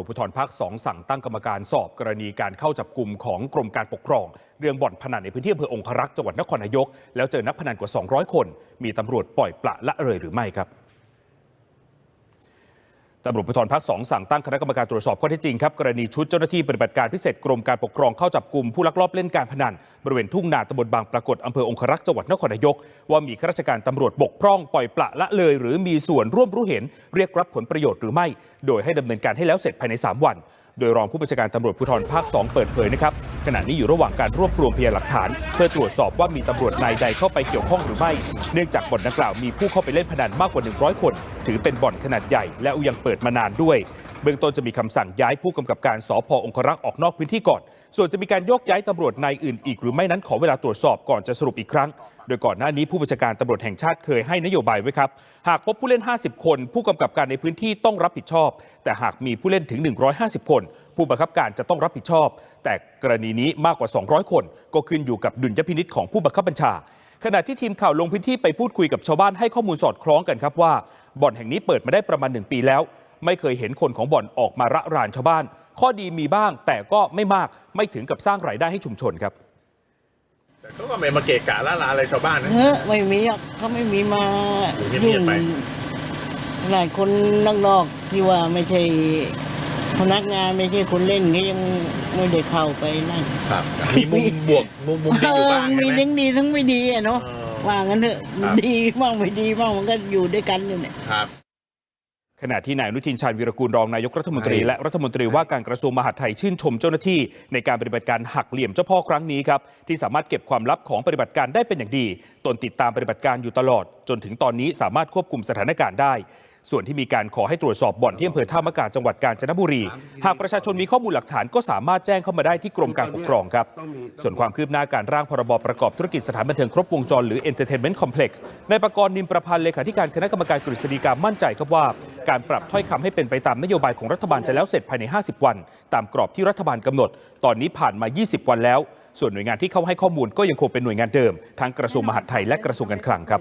วจภูธรภาคสองสั่งตั้งกรรมการสอบกรณีการเข้าจับกลุ่มของกรมการปกครอง เรื่องบ่อนพนันในพื้นที่อำเภอองครักษ์จังหวัดนครนายก แล้วเจอนักพนันกว่า 200 คน มีตำรวจปล่อยปละละเลยหรือไม่ครับ ตำรวจภูธรภาคสองสั่งตั้งคณะกรรมการตรวจสอบข้อเท็จจริงครับกรณีชุดเจ้าหน้าที่ปฏิบัติการพิเศษกรมการปกครองเข้าจับกลุ่มผู้ลักลอบเล่นการพนันบริเวณทุ่งนาตำบลบางปรากฏอำเภอองครักษ์จังหวัดนครนายก ว่ามีข้าราชการตำรวจบกพร่องปล่อยปละละเลย หรือมีส่วนร่วมรู้เห็นเรียกรับผลประโยชน์หรือไม่ โดยให้ดำเนินการให้แล้วเสร็จภายใน 3 วัน โดยรองผู้บัญชาการตำรวจภูธรภาค 2 เปิดเผยนะครับ ขณะนี้อยู่ระหว่างการรวบรวมพยานหลักฐาน เพื่อตรวจสอบว่ามีตำรวจนายใดเข้าไปเกี่ยวข้องหรือไม่ เนื่องจากบ่อนดังกล่าวมีผู้เข้าไปเล่นพนันมากกว่า 100 คน ถือเป็นบ่อนขนาดใหญ่และยังเปิดมานานด้วย เบื้องต้นจะมีคำสั่งย้ายผู้กำกับการสพองครักษ์ออกนอกพื้นที่ก่อน ส่วนจะมีการโยกย้ายตำรวจนายอื่นอีกหรือไม่นั้นขอเวลาตรวจสอบก่อนจะสรุปอีกครั้ง โดยก่อนหน้านี้ผู้บัญชาการตำรวจแห่งชาติเคยให้นโยบายไว้ครับ หากพบผู้เล่น 50 คน ผู้กำกับการในพื้นที่ต้องรับผิดชอบ แต่หากมีผู้เล่นถึง 150 คน ผู้บังคับการจะต้องรับผิดชอบ แต่กรณีนี้มากกว่า 200 คน ก็ขึ้นอยู่กับดุลยพินิษของผู้บังคับบัญชาขณะที่ทีมข่าวลงพื้นที่ไปพูดคุยกับชาวบ้านให้ข้อมูลสอดคล้องกันครับว่าบ่อนแห่งนี้เปิดมาได้ประมาณหนึ่งปีแล้ว ไม่เคยเห็นคนของบ่อนออกมาระรานชาวบ้าน ข้อดีมีบ้างแต่ก็ไม่มากไม่ถึงกับสร้างรายได้ให้ชุมชนครับแต่เขาก็ไม่มาเกะกะละลานอะไรชาวบ้านนะเฮ้ยไม่มีหรอกเขาไม่มีมาอยู่เงียบๆไปขนาดคนนอกๆที่ว่าไม่ใช่พนักงานไม่ใช่คนเล่นก็ยังไม่ได้เข้าไปนั่นครับมีมุมบวกมุมมุมดีอยู่บ้างเออมีใช่ไหมทั้งดีทั้งไม่ดีอะเนาะเออว่างั้นเถอะครับดีบ้างไม่ดีบ้างมันก็อยู่ด้วยกันนี่แหละครับ ขณะที่นายอนุทินชาญวีรกูลรองนายกรัฐมนตรีใช่และรัฐมนตรีว่าการกระทรวงมหาดไทยชื่นชมเจ้าหน้าที่ ในการปฏิบัติการหักเหลี่ยมเจ้าพ่อครั้งนี้ครับที่สามารถเก็บความลับของปฏิบัติการได้เป็นอย่างดี ตนติดตามปฏิบัติการอยู่ตลอด จนถึงตอนนี้สามารถควบคุมสถานการณ์ได้ ส่วนที่มีการขอให้ตรวจสอบบ่อนที่อำเภอท่ามะกาจังหวัดกาญจนบุรี หากประชาชนมีข้อมูลหลักฐานก็สามารถแจ้งเข้ามาได้ที่กรมการปกครองครับ ส่วนความคืบหน้าการร่างพรบประกอบธุรกิจสถานบันเทิงครบวงจรหรือ Entertainment Complex ในประกรณ์นิมประพันธ์เลขาธิการคณะกรรมการกฤษฎีกามั่นใจครับว่า การปรับถ้อยคำให้เป็นไปตามนโยบายของรัฐบาลจะแล้วเสร็จภายใน 50 วัน ตามกรอบที่รัฐบาลกำหนด ตอนนี้ผ่านมา 20 วันแล้ว ส่วนหน่วยงานที่เข้าให้ข้อมูลก็ยังคงเป็นหน่วยงานเดิม ทั้งกระทรวงมหาดไทยและกระทรวงการคลังครับ